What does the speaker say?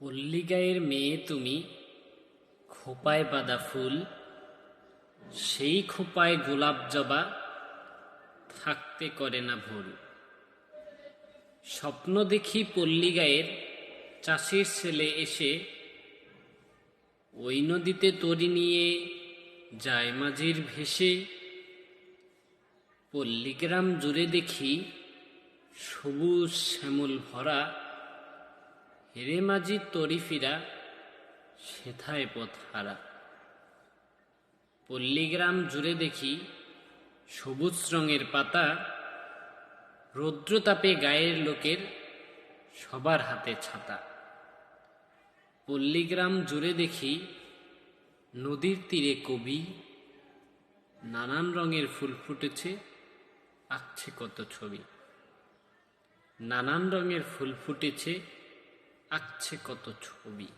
পল্লিগায়ের মেয়ে তুমি, খোপায় বাঁধা ফুল, সেই খোপায় গোলাপ জবা থাকতে করে না ভুল স্বপ্ন দেখি পল্লিগায়ের চাষির ছেলে এসে ওই নদীতে তরি নিয়ে যায় মাঝির ভেসে পল্লিগ্রাম জুড়ে দেখি সবুজ শ্যামল ভরা হেরে মাঝি তরি ফিরা সেথায় পথ হারা। পল্লিগ্রাম জুড়ে দেখি সবুজ রঙের পাতা, রৌদ্রতাপে গায়ের লোকের সবার হাতে ছাতা। পল্লিগ্রাম জুড়ে দেখি নদীর তীরে কবি, নানান রঙের ফুল ফুটেছে, আঁকছে কত ছবি। নানান রঙের ফুল ফুটেছে আঁকছে কত ছবি?